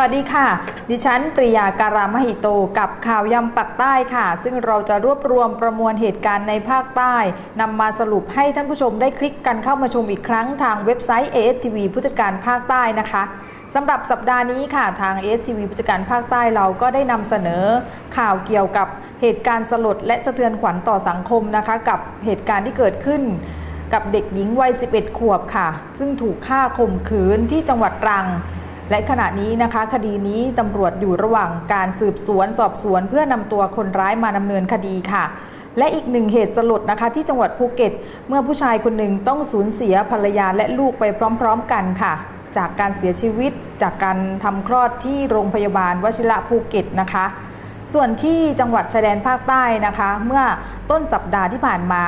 วัสดีค่ะ ดิฉัน ปริยาการามหิโต กับข่าวยำปักใต้ค่ะ ซึ่งเราจะรวบรวมประมวลเหตุการณ์ในภาคใต้นำมาสรุปให้ท่านผู้ชมได้คลิกกันเข้ามาชมอีกครั้งทางเว็บไซต์ ASTV ผู้จัดการภาคใต้นะคะสำหรับสัปดาห์นี้ค่ะทาง ASTV ผู้จัดการภาคใต้เราก็ได้นำเสนอข่าวเกี่ยวกับเหตุการณ์สลดและสะเทือนขวัญต่อสังคมนะคะ กับเหตุการณ์ที่เกิดขึ้นกับเด็กหญิงวัย 11 ขวบค่ะ ซึ่งถูกฆ่าข่มขืนที่จังหวัดตรัง และขณะนี้นะคะคดีนี้ตำรวจอยู่ระหว่างการสืบสวนสอบสวนเพื่อนำตัวคนร้ายมาดำเนินคดีค่ะ และอีกหนึ่งเหตุสลดนะคะ ที่จังหวัดภูเก็ต เมื่อผู้ชายคนหนึ่งต้องสูญเสียภรรยาและลูกไปพร้อม ๆ กันค่ะ จากการเสียชีวิต จากการทำคลอดที่โรงพยาบาลวชิระภูเก็ตนะคะส่วนที่จังหวัดชายแดนภาคใต้นะคะ เมื่อต้นสัปดาห์ที่ผ่านมา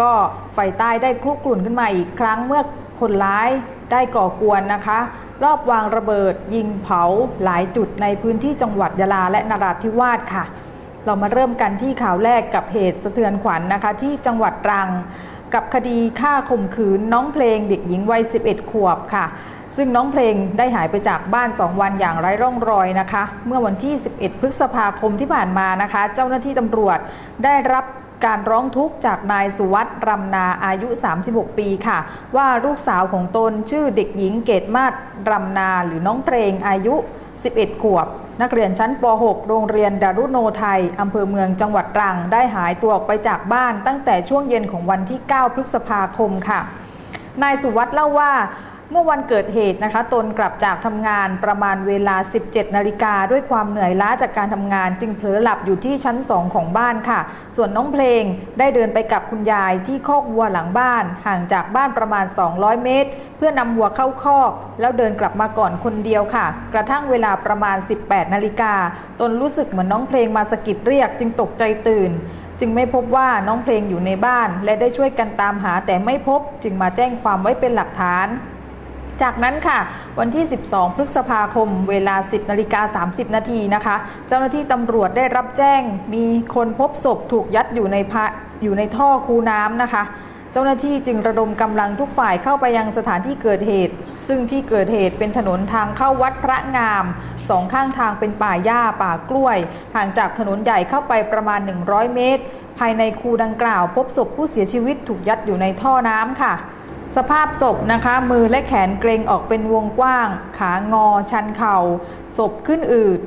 ก็ไฟใต้ได้คลุกรุ่นขึ้นมาอีกครั้งเมื่อคนร้ายได้ก่อกวนนะคะ รอบวางระเบิด ยิงเผาหลายจุดในพื้นที่จังหวัดยะลาและนราธิวาสค่ะ เรามาเริ่มกันที่ข่าวแรกกับเหตุสะเทือนขวัญนนะคะ ที่จังหวัดตรังกับคดีฆ่าข่มขืนน้องเพลงเด็กหญิงวัย 11 ขวบค่ะ ซึ่งน้องเพลงได้หายไปจากบ้าน 2 วันอย่างไร้ร่องรอยนะคะ เมื่อวันที่ 11 พฤษภาคมที่ผ่านมานะคะ เจ้าหน้าที่ตำรวจได้รับ การร้องทุกข์จากนายสุวัตรำนาอายุ 36 ปีค่ะ ว่าลูกสาวของตนชื่อเด็กหญิงเกตมาศรำนาหรือน้องเพลงอายุ 11 ขวบ นักเรียนชั้นป .6 โรงเรียนดารุโนไทยอำเภอเมืองจังหวัดตรัง ได้หายตัวออกไปจากบ้านตั้งแต่ช่วงเย็นของวันที่ 9 พฤษภาคมค่ะ นายสุวัตเล่าว่า เมื่อวันเกิดเหตุนะคะตนกลับจากทำงานประมาณเวลา 17 นาฬิกาด้วยความเหนื่อยล้าจากการทำงาน จึงเผลอหลับอยู่ที่ชั้น 2 ของบ้านค่ะ ส่วนน้องเพลงได้เดินไปกับคุณยายที่คอกวัวหลังบ้าน ห่างจากบ้านประมาณ 200 เมตร เพื่อนำวัวเข้าคอก แล้วเดินกลับมาก่อนคนเดียวค่ะ กระทั่งเวลาประมาณ 18 นาฬิกาตนรู้สึกเหมือนน้องเพลงมาสะกิดเรียกจึงตกใจตื่นจึงไม่พบว่าน้องเพลงอยู่ในบ้าน และได้ช่วยกันตามหาแต่ไม่พบ จึงมาแจ้งความไว้เป็นหลักฐาน จากนั้นค่ะวันที่ 12 พฤษภาคม เวลา 10นาฬิกา30 นาทีนะคะ เจ้าหน้าที่ตำรวจได้รับแจ้ง มีคนพบศพถูกยัดอยู่ในอยู่ในท่อคูน้ำนะคะ เจ้าหน้าที่จึงระดมกำลังทุกฝ่ายเข้าไปยังสถานที่เกิดเหตุ ซึ่งที่เกิดเหตุเป็นถนนทางเข้าวัดพระงามสองข้างทางเป็นป่าหญ้าป่ากล้วย ห่างจากถนนใหญ่เข้าไปประมาณ 100 เมตร ภายในคูดังกล่าว พบศพผู้เสียชีวิตถูกยัดอยู่ในท่อน้ำค่ะ สภาพศพนะคะ มือและแขนเกรงออกเป็นวงกว้าง ขางอ ชันเข่า ศพขึ้นอืด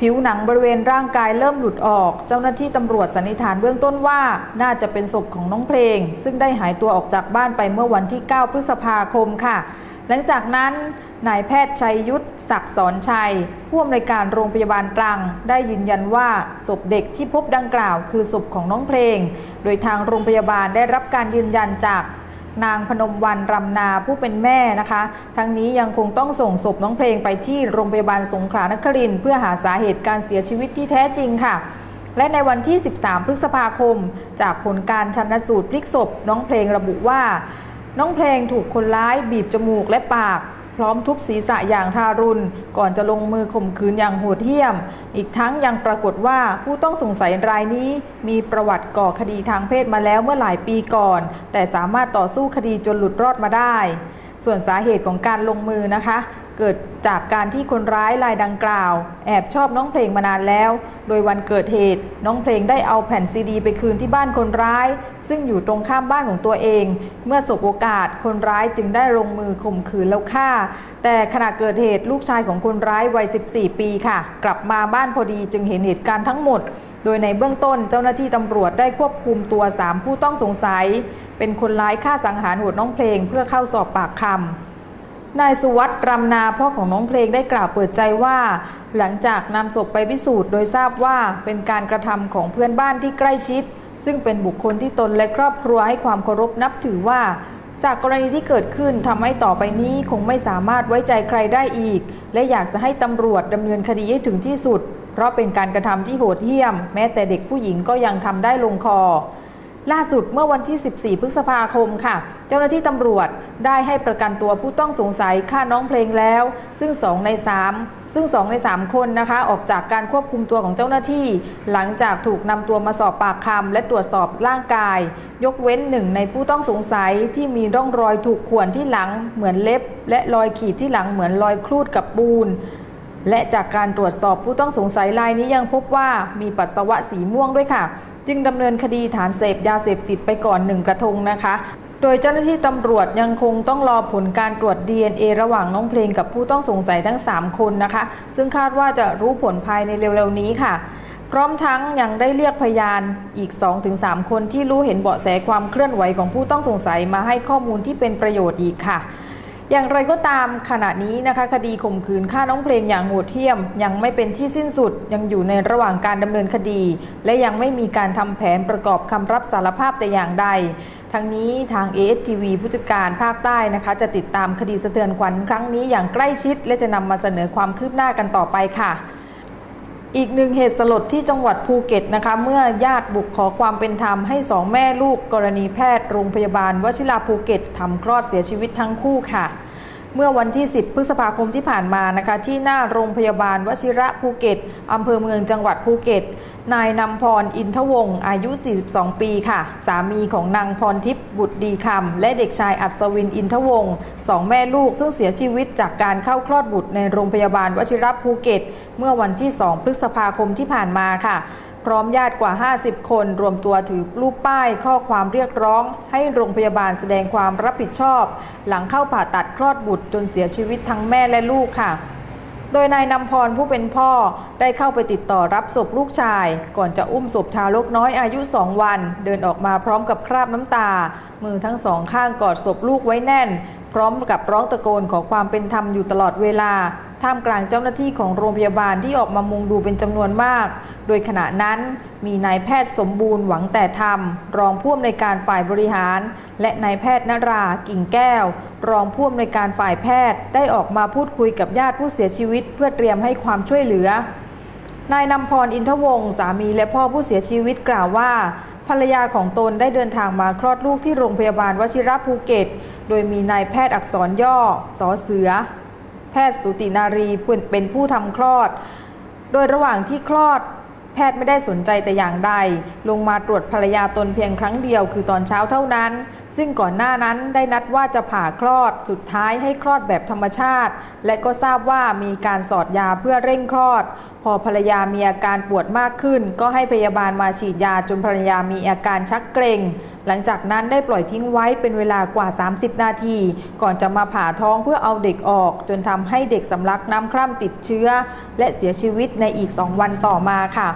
ผิวหนังบริเวณร่างกายเริ่มหลุดออก เจ้าหน้าที่ตำรวจสันนิษฐานเบื้องต้นว่า น่าจะเป็นศพของน้องเพลง ซึ่งได้หายตัวออกจากบ้านไปเมื่อวันที่ 9 พฤษภาคมค่ะ หลังจากนั้นนายแพทย์ชัยยุทธศักดิ์สอนชัย ผู้อำนวยการโรงพยาบาลตรัง ได้ยืนยันว่าศพเด็กที่พบดังกล่าว คือศพของน้องเพลง โดยทางโรงพยาบาลได้รับการยืนยันจาก นางพนมวันรำนาผู้เป็นแม่นะคะ ทั้งนี้ยังคงต้องส่งศพน้องเพลงไปที่โรงพยาบาลสงขลานครินเพื่อหาสาเหตุการเสียชีวิตที่แท้จริงค่ะ และในวันที่ 13 พฤษภาคม จากผลการชันสูตรพลิกศพ น้องเพลงระบุว่า น้องเพลงถูกคนร้ายบีบจมูกและปาก พร้อมทุบศีรษะอย่างทารุณ ก่อนจะลงมือข่มขืนอย่างโหดเหี้ยม อีกทั้งยังปรากฏว่าผู้ต้องสงสัยรายนี้ มีประวัติก่อคดีทางเพศมาแล้วเมื่อหลายปีก่อน แต่สามารถต่อสู้คดีจนหลุดรอดมาได้ ส่วนสาเหตุของการลงมือนะคะ เกิดจากการที่คนร้ายรายดังกล่าว แอบชอบน้องเพลงมานานแล้ว โดยวันเกิดเหตุ น้องเพลงได้เอาแผ่นซีดี ไปคืนที่บ้านคนร้าย ซึ่งอยู่ตรงข้ามบ้านของตัวเอง เมื่อสบโอกาสคนร้ายจึงได้ลงมือข่มขืนแล้วฆ่า แต่ขณะเกิดเหตุลูกชายของคนร้ายวัย 14 ปีค่ะ กลับมาบ้านพอดีจึงเห็นเหตุการณ์ทั้งหมด โดยในเบื้องต้นเจ้าหน้าที่ตำรวจได้ควบคุมตัว 3 ผู้ต้องสงสัย เป็นคนร้ายฆ่าสังหารโหดน้องเพลงเพื่อเข้าสอบปากคำ นายสุวัตรรำนาพ่อของน้องเพลงได้กล่าวเปิดใจว่า หลังจากนำศพไปพิสูจน์โดยทราบว่าเป็นการกระทำของเพื่อนบ้านที่ใกล้ชิด ซึ่งเป็นบุคคลที่ตนและครอบครัวให้ความเคารพนับถือว่า จากกรณีที่เกิดขึ้นทำให้ต่อไปนี้คงไม่สามารถไว้ใจใครได้อีก และอยากจะให้ตำรวจดำเนินคดีให้ถึงที่สุด เพราะเป็นการกระทำที่โหดเหี้ยม แม้แต่เด็กผู้หญิงก็ยังทำได้ลงคอ ล่าสุดเมื่อวันที่ 14 พฤษภาคมค่ะ เจ้าหน้าที่ตำรวจได้ให้ประกันตัวผู้ต้องสงสัยฆ่าน้องเพลงแล้ว ซึ่ง 2 ใน 3 ซึ่ง 2 ใน 3 คนนะคะ ออกจากการควบคุมตัวของเจ้าหน้าที่ หลังจากถูกนำตัวมาสอบปากคำและตรวจสอบร่างกาย ยกเว้นหนึ่งในผู้ต้องสงสัยที่มีร่องรอยถูกข่วนที่หลังเหมือนเล็บ และรอยขีดที่หลังเหมือนรอยครูดกับปูน และจากการตรวจสอบผู้ต้องสงสัยรายนี้ยังพบว่ามีปัสสาวะสีม่วงด้วยค่ะ จึงดำเนินคดีฐานเสพยาเสพติดไปก่อนหนึ่งกระทงนะคะ โดยเจ้าหน้าที่ตำรวจยังคงต้องรอผลการตรวจ DNA ระหว่างน้องเพลงกับผู้ต้องสงสัยทั้ง 3 คนนะคะ ซึ่งคาดว่าจะรู้ผลภายในเร็วๆนี้ค่ะพร้อมทั้งยังได้เรียกพยานอีก 2-3 คนที่รู้เห็นเบาะแสความเคลื่อนไหวของผู้ต้องสงสัยมาให้ข้อมูลที่เป็นประโยชน์อีกค่ะ อย่างไรก็ตามขณะนี้นะคะคดีข่มขืนฆ่าน้องเพลงอย่างโหดเหี้ยม ยังไม่เป็นที่สิ้นสุดยังอยู่ในระหว่างการดำเนินคดี และยังไม่มีการทำแผนประกอบคำรับสารภาพแต่อย่างใดทั้งนี้ทาง ASTV ผู้จัดการภาคใต้นะคะ จะติดตามคดีสะเทือนขวัญครั้งนี้อย่างใกล้ชิด และจะนำมาเสนอความคืบหน้ากันต่อไปค่ะ อีกหนึ่งเหตุสลดที่จังหวัดภูเก็ตนะคะ เมื่อญาติบุกขอความเป็นธรรมให้สองแม่ลูกกรณีแพทย์โรงพยาบาลวชิราภูเก็ตทำคลอดเสียชีวิตทั้งคู่ค่ะ เมื่อวันที่ 10 พฤษภาคมที่ผ่านมานะคะ ที่หน้าโรงพยาบาลวชิระภูเก็ตอำเภอเมืองจังหวัดภูเก็ต นายนำพรอินทวงศ์อายุ 42 ปีค่ะ สามีของนางพรทิพย์บุตรดีคำและเด็กชายอัศวินอินทวงศ์สองแม่ลูกซึ่งเสียชีวิตจากการเข้าคลอดบุตรในโรงพยาบาลวชิระภูเก็ต เมื่อวันที่ 2 พฤษภาคมที่ผ่านมาค่ะ พร้อมญาติกว่า 50 คน รวมตัวถือรูปป้ายข้อความเรียกร้อง ให้โรงพยาบาลแสดงความรับผิดชอบ หลังเข้าผ่าตัดคลอดบุตรจนเสียชีวิตทั้งแม่และลูกค่ะโดยนายนำพรผู้เป็นพ่อได้เข้าไปติดต่อรับศพลูกชาย ก่อนจะอุ้มศพทารกน้อยอายุสองวัน เดินออกมาพร้อมกับคราบน้ำตา มือทั้งสองข้างกอดศพลูกไว้แน่น พร้อมกับร้องตะโกนขอความเป็นธรรมอยู่ตลอดเวลา ท่ามกลางเจ้าหน้าที่ของโรงพยาบาลที่ออกมามุงดูเป็นจำนวนมาก โดยขณะนั้นมีนายแพทย์สมบูรณ์หวังแต่ธรรม รองผู้อำนวยการฝ่ายบริหาร และนายแพทย์นรากิ่งแก้ว รองผู้อำนวยการฝ่ายแพทย์ได้ออกมาพูดคุยกับญาติผู้เสียชีวิต เพื่อเตรียมให้ความช่วยเหลือนายนำพรอินทวงศ์สามีและพ่อผู้เสียชีวิตกล่าวว่า ภรรยาของตนได้เดินทางมาคลอดลูกที่โรงพยาบาลวชิระภูเก็ต โดยมีนายแพทย์อักษรย่อสอเสือ พทย์สุตินารีเป็นผู้ทำคลอด โดยระหว่างที่คลอดแพทย์ไม่ได้สนใจแต่อย่างใด ลงมาตรวจภรรยาตนเพียงครั้งเดียวคือตอนเช้าเท่านั้น ซึ่งก่อนหน้านั้นได้นัดว่าจะผ่าคลอดสุดท้ายให้คลอดแบบธรรมชาติ และก็ทราบว่ามีการสอดยาเพื่อเร่งคลอด พอภรรยามีอาการปวดมากขึ้น ก็ให้พยาบาลมาฉีดยาจนภรรยามีอาการชักเกร็ง หลังจากนั้นได้ปล่อยทิ้งไว้เป็นเวลากว่า 30 นาที ก่อนจะมาผ่าท้องเพื่อเอาเด็กออก จนทำให้เด็กสำลักน้ำคร่ำติดเชื้อ และเสียชีวิตในอีก 2 วันต่อมาค่ะ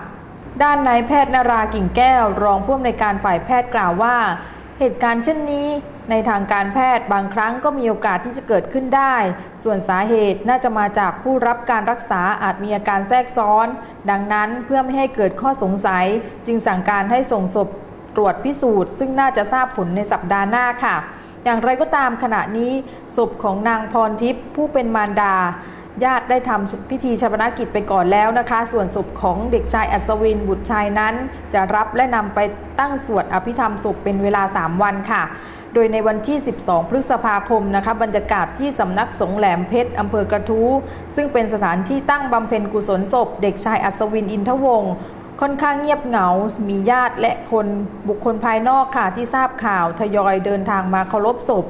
ด้านนายแพทย์นารากิ่งแก้ว รองผู้อำนวยการฝ่ายแพทย์กล่าวว่า เหตุการณ์เช่นนี้ในทางการแพทย์บางครั้งก็มีโอกาสที่จะเกิดขึ้นได้ ส่วนสาเหตุน่าจะมาจากผู้รับการรักษาอาจมีอาการแทรกซ้อน ดังนั้นเพื่อไม่ให้เกิดข้อสงสัย จึงสั่งการให้ส่งศพตรวจพิสูจน์ ซึ่งน่าจะทราบผลในสัปดาห์หน้าค่ะ อย่างไรก็ตามขณะนี้ศพของนางพรทิพย์ผู้เป็นมารดา ญาติได้ทำพิธีชาปนกิจไปก่อนแล้วนะคะ ส่วนศพของเด็กชายอัศวินบุตรชายนั้น จะรับและนำไปตั้งสวดอภิธรรมศพเป็นเวลา 3 วันค่ะ โดยในวันที่ 12 พฤษภาคมนะคะ บรรยากาศที่สำนักสงแหลมเพชรอำเภอกระทู้ซึ่งเป็นสถานที่ตั้งบำเพ็ญกุศลศพ เด็กชายอัศวินอินทวงศ์ค่อนข้างเงียบเหงา มีญาติและคนบุคคลภายนอกค่ะที่ทราบข่าวทยอยเดินทางมาเคารพศพ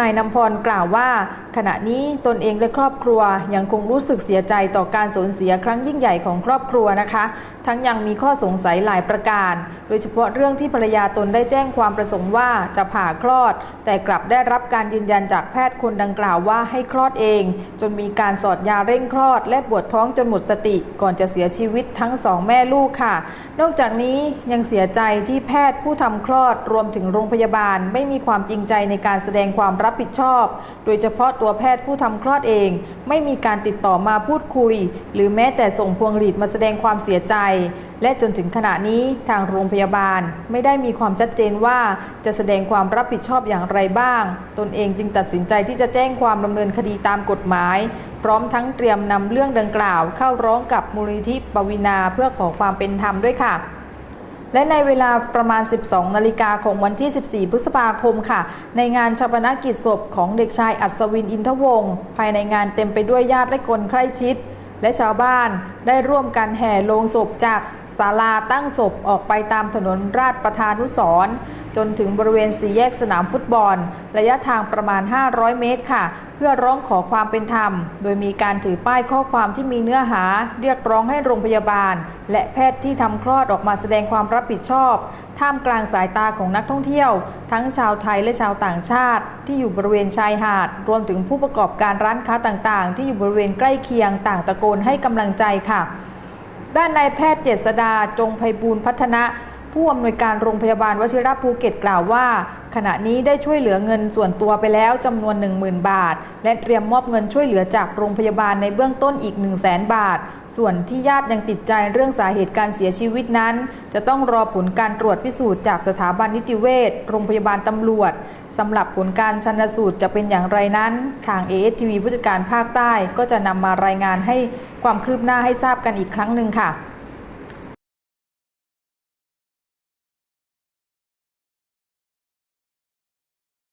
นายนำพรกล่าวว่า ขณะนี้ตนเองและครอบครัวยังคงรู้สึกเสียใจต่อการสูญเสียครั้งยิ่งใหญ่ของครอบครัวนะคะ ทั้งยังมีข้อสงสัยหลายประการ โดยเฉพาะเรื่องที่ภรรยาตนได้แจ้งความประสงค์ว่าจะผ่าคลอด แต่กลับได้รับการยืนยันจากแพทย์คนดังกล่าวว่าให้คลอดเอง จนมีการสอดยาเร่งคลอด และปวดท้องจนหมดสติ ก่อนจะเสียชีวิตทั้งสองแม่ลูกค่ะ นอกจากนี้ยังเสียใจที่แพทย์ผู้ทำคลอดรวมถึงโรงพยาบาล ไม่มีความจริงใจในการแสดงความรัับผิดชอบ โดยเฉพาะตัวแพทย์ผู้ทำคลอดเอง ไม่มีการติดต่อมาพูดคุย หรือแม้แต่ส่งพวงหรีดมาแสดงความเสียใจ และจนถึงขณะนี้ทางโรงพยาบาล ไม่ได้มีความชัดเจนว่าจะแสดงความรับผิดชอบอย่างไรบ้าง ตนเองจึงตัดสินใจที่จะแจ้งความดำเนินคดีตามกฎหมาย พร้อมทั้งเตรียมนำเรื่องดังกล่าว เข้าร้องกับมูลนิธิปวินาเพื่อขอความเป็นธรรมด้วยค่ะ และในเวลาประมาณ 12 นาฬิกาของวันที่ 14 พฤษภาคมค่ะ ในงานชาปนกิจศพของเด็กชายอัศวินอินทวงศ์ภายในงานเต็มไปด้วยญาติและคนใกล้ชิด และชาวบ้านได้ร่วมกันแห่โลงศพจากศาลาตั้งศพออกไปตามถนนราชประธานุสร์จนถึงบริเวณสี่แยกสนามฟุตบอล ระยะทางประมาณ 500 เมตรค่ะ เพื่อร้องขอความเป็นธรรม โดยมีการถือป้ายข้อความที่มีเนื้อหา เรียกร้องให้โรงพยาบาล และแพทย์ที่ทำคลอดออกมาแสดงความรับผิดชอบ ท่ามกลางสายตาของนักท่องเที่ยว ทั้งชาวไทยและชาวต่างชาติ ที่อยู่บริเวณชายหาด รวมถึงผู้ประกอบการร้านค้าต่างๆ ที่อยู่บริเวณใกล้เคียงต่างตะโกนให้กำลังใจค่ะ ด้านนายแพทย์เจษดาจงไพบูลพัฒนะผู้อำนวยการโรงพยาบาลวชิระภูเก็ตกล่าวว่า ขณะนี้ได้ช่วยเหลือเงินส่วนตัวไปแล้วจำนวน 10,000 บาท และเตรียมมอบเงินช่วยเหลือจากโรงพยาบาลในเบื้องต้นอีก 1 0 0 0 0แบาท ส่วนที่ญาติยังติดใจเรื่องสาเหตุการเสียชีวิตนั้น จะต้องรอผลการตรวจพิสูจน์จากสถาบันนิติเวชโรงพยาบาลตำรวจสำหรับผลการชันสูตรจะเป็นอย่างไรนั้น ทาง ASTV ผู้จัดการภาคใต้ก็จะนำมารายงานให้ความคืบหน้าให้ทราบกันอีกครั้งหนึ่งค่ะ